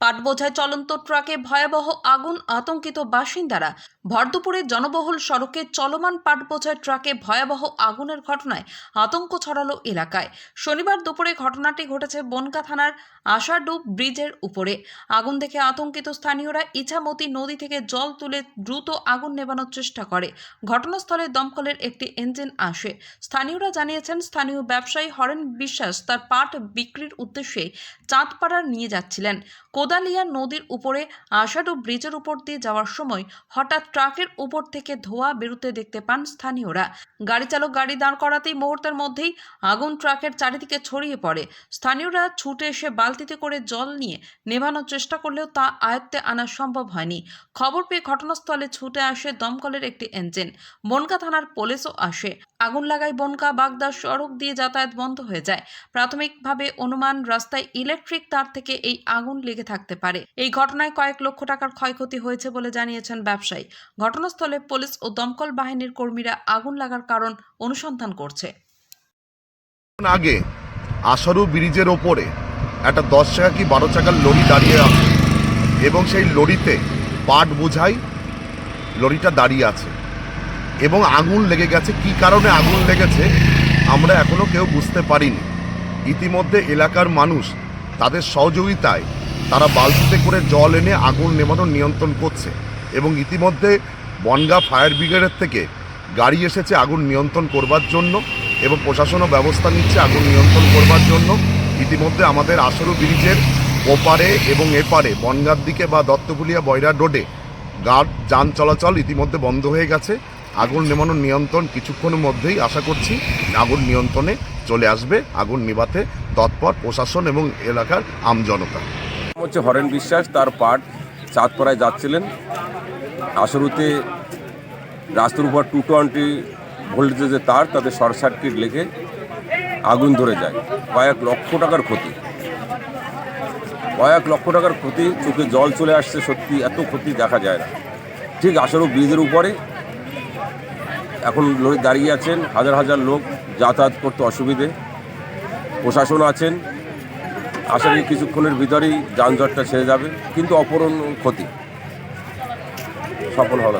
পাট বোঝায় চলন্ত ট্রাকে ভয়াবহ আগুন আতঙ্কিত বাসিন্দারা। ভরদুপুরে জনবহুল সড়কে চলমান পাট বোঝায় ট্রাকে ভয়াবহ আগুনের ঘটনায় আতঙ্ক ছড়ালো এলাকায়। শনিবার দুপুরে ঘটনাটি ঘটেছে বনকা থানার আশাডুব ব্রিজের উপরে। আগুন দেখে আতঙ্কিত স্থানীয়রা ইছামতি নদী থেকে জল তুলে দ্রুত আগুন নেভানোর চেষ্টা করে। ঘটনাস্থলে দমকলের একটি ইঞ্জিন আসে। স্থানীয়রা জানিয়েছেন, স্থানীয় ব্যবসায়ী হরেন বিশ্বাস তার পাট বিক্রির উদ্দেশ্যে চাঁদপাড়ার নিয়ে যাচ্ছিলেন। কোদালিয়া নদীর উপরে আষাঢ় ব্রিজের উপর দিয়ে যাওয়ার সময় হঠাৎ ট্রাকের উপর থেকে ধোয়া বেরুতে দেখতে পান স্থানীয়রা। গাড়ি চালক গাড়ি দাঁড় করাতেই মুহূর্তের মধ্যেই আগুন ট্রাকের চারিদিকে ছড়িয়ে পড়ে। স্থানীয়রা ছুটে এসে বালতিতে করে জল নিয়ে নেভানোর চেষ্টা করলেও তা আয়ত্তে আনা সম্ভব হয়নি। খবর পেয়ে ঘটনাস্থলে ছুটে আসে দমকলের একটি ইঞ্জিন বনকা থানার পুলিশও আসে। আগুন লাগায় বনকা বাগদা সড়ক দিয়ে যাতায়াত বন্ধ হয়ে যায়। প্রাথমিকভাবে অনুমান, রাস্তায় ইলেকট্রিক তার থেকে এই আগুন লেগে থাকতে পারে। এই ঘটনায় কয়েক লক্ষ টাকার ক্ষয়ক্ষতি হয়েছে বলে জানিয়েছেন ব্যবসায়ী। ঘটনাস্থলে পুলিশ ও দমকল বাহিনীর কর্মীরা আগুন লাগার কারণ অনুসন্ধান করছে। আগে আশারু ব্রিজের ওপরে একটা দশ চাকা কি বারো চাকার লরি দাঁড়িয়ে আছে এবং সেই লরিতে পাট বোঝাই লরিটা দাঁড়িয়ে আছে এবং আগুন লেগে গেছে। কি কারণে আগুন লেগেছে আমরা এখনও কেউ বুঝতে পারিনি। ইতিমধ্যে এলাকার মানুষ তাদের সহযোগিতায় তারা বালতিতে করে জল এনে আগুন নেভানোর নিয়ন্ত্রণ করছে এবং ইতিমধ্যে বনগা ফায়ার ব্রিগেডের থেকে গাড়ি এসেছে আগুন নিয়ন্ত্রণ করবার জন্য এবং প্রশাসনও ব্যবস্থা নিচ্ছে আগুন নিয়ন্ত্রণ করবার জন্য। ইতিমধ্যে আমাদের আসরু ব্রিজের ওপারে এবং এপারে, বনগার দিকে বা দত্তপুলিয়া বয়রা রোডে গার্ড যান চলাচল ইতিমধ্যে বন্ধ হয়ে গেছে। আগুন নেমানোর নিয়ন্ত্রণ কিছুক্ষণের মধ্যেই আশা করছি আগুন নিয়ন্ত্রণে চলে আসবে। আগুন নিভাতে তৎপর প্রশাসন এবং এলাকার আমজনতা হচ্ছে হরেন বিশ্বাস, তার পাট চাঁদপাড়ায় যাচ্ছিলেন। আসরুতে রাস্তার উপর টু টোয়েন্টি ভোল্টেজের তার তাদের শর্ট সার্কিট লেগে আগুন ধরে যায়। কয়েক লক্ষ টাকার ক্ষতি। কয়েক লক্ষ টাকার ক্ষতি, চোখে জল চলে আসছে, সত্যি এত ক্ষতি দেখা যায় না। ঠিক আসরু ব্রিজের উপরে এখন দাঁড়িয়ে আছেন, হাজার হাজার লোক যাতায়াত করতে অসুবিধে। প্রশাসন আছেন আশা করি কিছুক্ষণের ভিতরেই যানজটটা ছেড়ে যাবে কিন্তু অপরণ ক্ষতি। সফল হওয়া